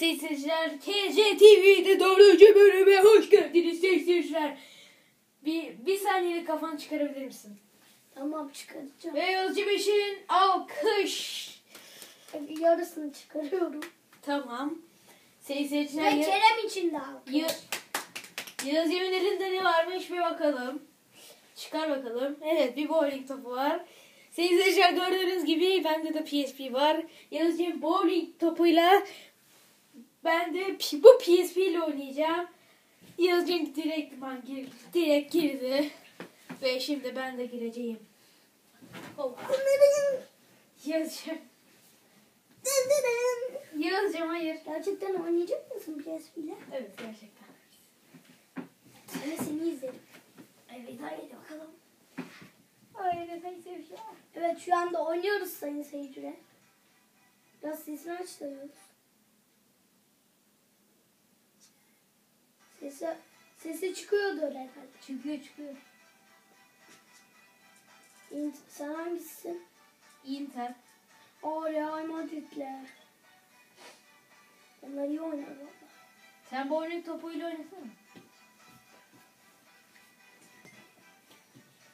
seyirciler. KC TV'de dördüncü bölüme hoş geldiniz seyirciler. Bir, bir saniye kafanı çıkarabilir misin? Tamam çıkaracağım. Ve Yozcu Beş'in alkış. Yarısını çıkarıyorum. Tamam. Seyirciler. Ve Kerem için de alkış. Ya- Yağız Yemin elinde ne varmış bir bakalım. Çıkar bakalım. Evet bir bowling topu var. Seyirciler gördüğünüz gibi bende de PSP var. Yemin bowling topuyla ben de bu PSP ile oynayacağım. Yemin direkt, gir, direkt girdi. Ve şimdi ben de gireceğim. Hoppa. Yağız'cığım. Yağız'cığım hayır. Gerçekten oynayacak mısın PSP ile? Evet gerçekten. Ben de seni izlerim. Evet haydi bakalım. Hayır seyirciler. Evet şu anda oynuyoruz sayın seyirciler. Biraz sesini aç da Yavuz. Sesi, sesi çıkıyordu herhalde. Çıkıyor çıkıyor. İn- Sen hangisisin? Inter. O Real Madrid'le. Onlar iyi oynar valla. Sen bowling topuyla oynasana.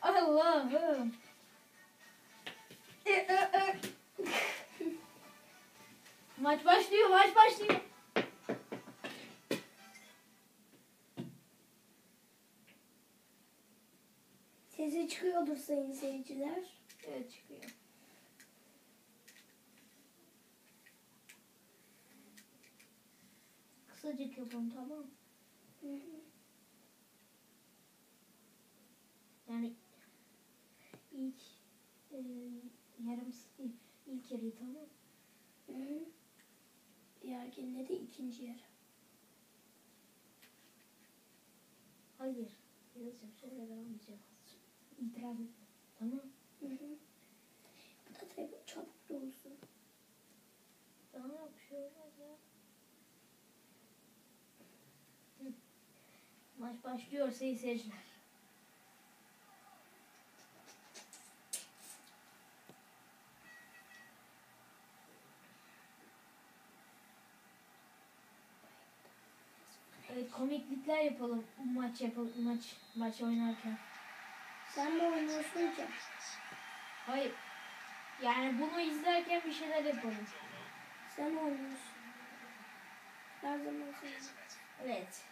Allah'ım. Maç başlıyor, maç başlıyor. Sesi çıkıyordur sayın seyirciler. Evet çıkıyor. Kısacık yapalım tamam mı? Hı hı. Yani ilk e, yarım ilk yarıyı tamam? Hı hı. Diğerkinde de ikinci yarı. Hayır. Yazacağım sonra devam edeceğim. İtiraz etme. Tamam. Hı hı. Bu da tabii çabuk da olsun. Tamam bir ya. Hı. Maç başlıyor sayın seyirciler. Komiklikler yapalım maç yapalım maç maç oynarken. Sen de oynuyorsun ki. Hayır. Yani bunu izlerken bir şeyler yapalım. Sen oynuyorsun. Her zaman sen. Evet.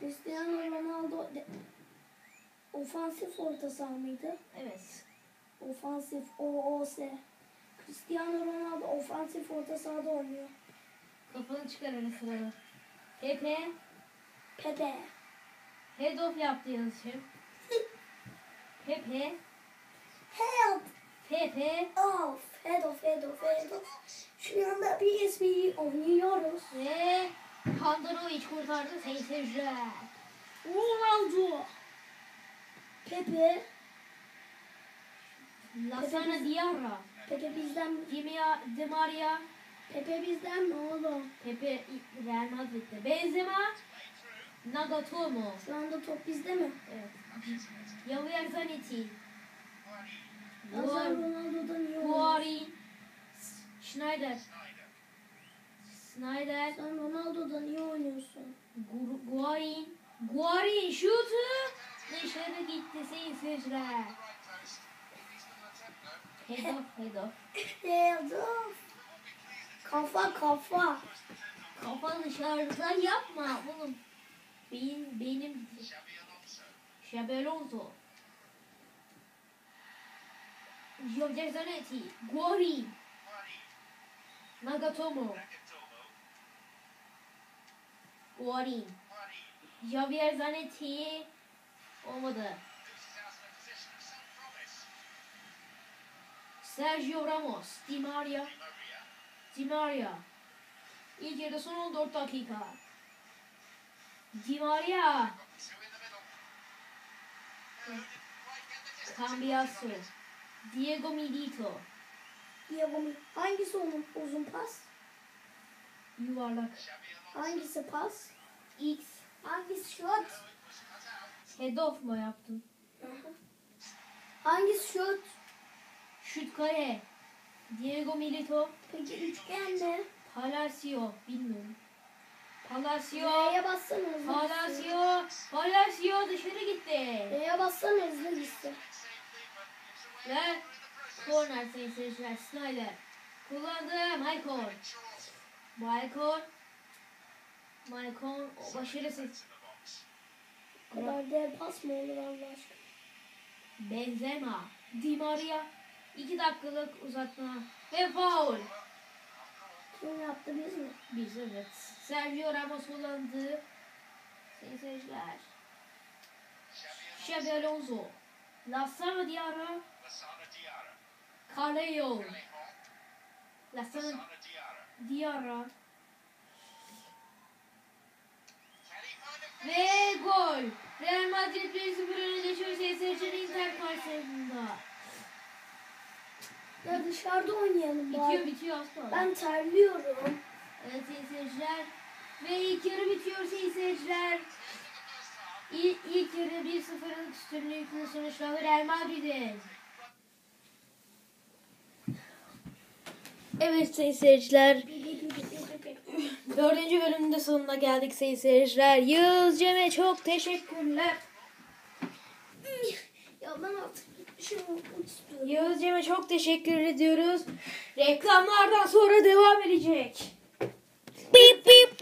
Cristiano Ronaldo de- ofansif orta saha mıydı? Evet. Ofansif OOS. Cristiano Ronaldo ofansif orta sahada oynuyor. Kafanı çıkar ara. Pepe Pepe. head off yaptı yazışım. Pepe Help! Pepe Off! Head off, head off, head off. Şu anda PSP oynuyoruz. ve Kandanovic kurtardı sayın seyirciler. Ronaldo. Pepe. Lasana Diarra. Pepe bizden mi? Dimia, Di Maria. Pepe bizden mi oğlum? Pepe Real Madrid'de. Benzema. Nagatomo. Şu anda top bizde mi? Evet. Javier Zanetti. Azar Guar- Ronaldo'dan iyi. Guarin. Schneider. Snyder. Sen Ronaldo'dan iyi oynuyorsun. Gu- Guarin. Guarin şutu. Dışarı gitti sayın seyirciler. Head off, head off. Head off. Kafa kafa. Kafa dışarıda yapma oğlum. Beyin, beynim. Xabi Alonso. Giorgio Zanetti. Guarin. Nagatomo. Guarin. Javier Zanetti. Olmadı. Sergio Ramos. Di Maria. Di Maria. İlk yarıda son 14 dakika. Di Maria. Cambiasso. Diego Milito. Diego Mi- Hangisi onun uzun pas? Yuvarlak. Hangisi pas? X. Hangisi şut? Head off mu yaptın? Hangisi şut? Şut kare. Diego Milito. Peki üçgen ne? Palacio. Bilmiyorum. Palacio. Hızlı gitsin. Palacio. Palacio dışarı gitti. R'ye bassana hızlı gitsin. Ve corner sayın seyirciler. Snyder. Kullandı. Maicon. Maicon. O Başarısız. O kadar dev pas mı olur Allah aşkına? Benzema. Di Maria. 2 dakikalık uzatma. Ve foul. Kim yaptı biz mi? Biz evet. Sergio Ramos kullandı. Sayın seyirciler. Xabi Alonso. Lassana Diarra. Carleon. Lassana Diarra. Ve gol. Real Madrid 1-0 öne geçiyor seyirciler Inter karşısında. Ya dışarıda oynayalım Bitiyor bari. bitiyor az sonra. Ben terliyorum. Evet seyirciler. Ve ilk yarı bitiyor sayın seyirciler. İlk, ilk yarı 1-0'lık üstünlükle sonuçlandı Real Madrid'in. Evet sayın seyirciler. Dördüncü bölümün de sonuna geldik sayın seyirciler. Yağız Cem'e çok teşekkürler. Ya ben artık şey istiyorum. Cem'e çok teşekkür ediyoruz. Reklamlardan sonra devam edecek. Beep beep